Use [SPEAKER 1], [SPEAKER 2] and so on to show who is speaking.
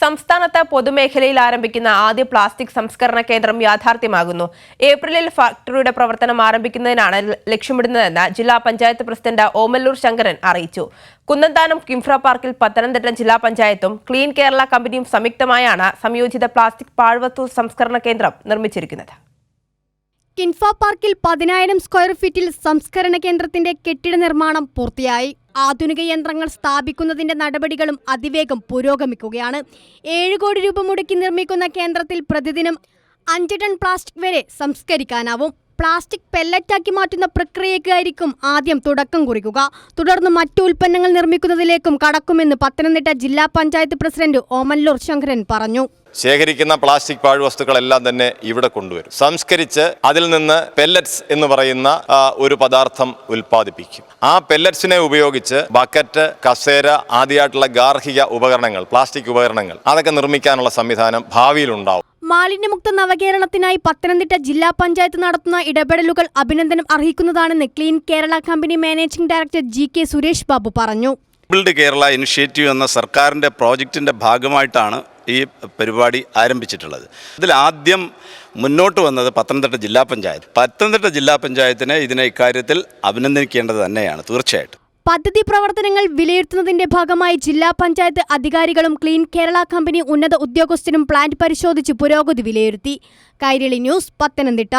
[SPEAKER 1] സംസ്ഥാനത്ത് പൊതുമേഖലയിൽ ആരംഭിക്കുന്ന ആദ്യ പ്ലാസ്റ്റിക് സംസ്കരണ കേന്ദ്രം യാഥാർത്ഥ്യമാകുന്നു. ഏപ്രിലിൽ ഫാക്ടറിയുടെ പ്രവർത്തനം ആരംഭിക്കുന്നതിനാണ് ലക്ഷ്യമിടുന്നതെന്ന് ജില്ലാ പഞ്ചായത്ത് പ്രസിഡന്റ് ഓമല്ലൂർ ശങ്കരൻ അറിയിച്ചു. കുന്നന്താനം കിംഫ്ര പാർക്കിൽ പത്തനംതിട്ട ജില്ലാ പഞ്ചായത്തും ക്ലീൻ കേരള കമ്പനിയും സംയുക്തമായാണ് സംയോജിത പ്ലാസ്റ്റിക് പാഴ്വസ്തു സംസ്കരണ കേന്ദ്രം നിർമ്മിച്ചിരിക്കുന്നത്.
[SPEAKER 2] കിൻഫ പാർക്കിൽ പതിനായിരം സ്ക്വയർ ഫീറ്റിൽ സംസ്കരണ കേന്ദ്രത്തിന്റെ കെട്ടിട നിർമ്മാണം പൂർത്തിയായി. ആധുനിക യന്ത്രങ്ങൾ സ്ഥാപിക്കുന്നതിന്റെ നടപടികളും അതിവേഗം പുരോഗമിക്കുകയാണ്. ഏഴ് കോടി രൂപ മുടക്കി നിർമ്മിക്കുന്ന കേന്ദ്രത്തിൽ പ്രതിദിനം അഞ്ച് ടൺ പ്ലാസ്റ്റിക് വരെ സംസ്കരിക്കാനാവും. പ്ലാസ്റ്റിക് പെല്ലറ്റാക്കി മാറ്റുന്ന പ്രക്രിയയ്ക്കായിരിക്കും ആദ്യം തുടക്കം കുറിക്കുക. തുടർന്ന് മറ്റു ഉൽപ്പന്നങ്ങൾ നിർമ്മിക്കുന്നതിലേക്കും കടക്കുമെന്ന് പത്തനംതിട്ട ജില്ലാ പഞ്ചായത്ത് പ്രസിഡന്റ് ഓമല്ലൂർ ശങ്കരൻ പറഞ്ഞു.
[SPEAKER 3] ശേഖരിക്കുന്ന പ്ലാസ്റ്റിക് പാഴ്വസ്തുക്കളെല്ലാം തന്നെ ഇവിടെ കൊണ്ടുവരും. സംസ്കരിച്ച് അതിൽ നിന്ന് പെല്ലറ്റ്സ് എന്ന് പറയുന്ന ഒരു പദാർത്ഥം ഉൽപ്പാദിപ്പിക്കും. ആ പെല്ലറ്റ്സിനെ ഉപയോഗിച്ച് ബക്കറ്റ് കസേര ആദ്യമായിട്ടുള്ള ഗാർഹിക ഉപകരണങ്ങൾ പ്ലാസ്റ്റിക് ഉപകരണങ്ങൾ അതൊക്കെ നിർമ്മിക്കാനുള്ള സംവിധാനം ഭാവിയിലുണ്ടാവും.
[SPEAKER 2] മാലിന്യമുക്ത നവകേരളത്തിനായി പത്തനംതിട്ട ജില്ലാ പഞ്ചായത്ത് നടത്തുന്ന ഇടപെടലുകൾ അഭിനന്ദനം അർഹിക്കുന്നതാണെന്ന് clean Kerala company managing director G K Suresh Babu പറഞ്ഞു.
[SPEAKER 4] ബിൽഡ് കേരള ഇനിഷ്യേറ്റീവ് എന്ന സർക്കാരിന്റെ പ്രോജക്റ്റിന്റെ ഭാഗമായിട്ടാണ് ഈ പരിപാടി ആരംഭിച്ചിട്ടുള്ളത്. ഇതിൽ ആദ്യം മുന്നോട്ട് വന്നത് പത്തനംതിട്ട ജില്ലാ പഞ്ചായത്ത്. പത്തനംതിട്ട ജില്ലാ പഞ്ചായത്തിനെ ഇതിനെ ഇക്കാര്യത്തിൽ അഭിനന്ദിക്കേണ്ടത് തന്നെയാണ് തീർച്ചയായിട്ടും.
[SPEAKER 2] പദ്ധതി പ്രവർത്തനങ്ങൾ വിലയിരുത്തുന്നതിന്റെ ഭാഗമായി ജില്ലാ പഞ്ചായത്ത് അധികാരികളും ക്ലീൻ കേരള കമ്പനി ഉന്നത ഉദ്യോഗസ്ഥരും പ്ലാന്റ് പരിശോധിച്ച് പുരോഗതി വിലയിരുത്തി. കൈരളി ന്യൂസ് പത്തനംതിട്ട.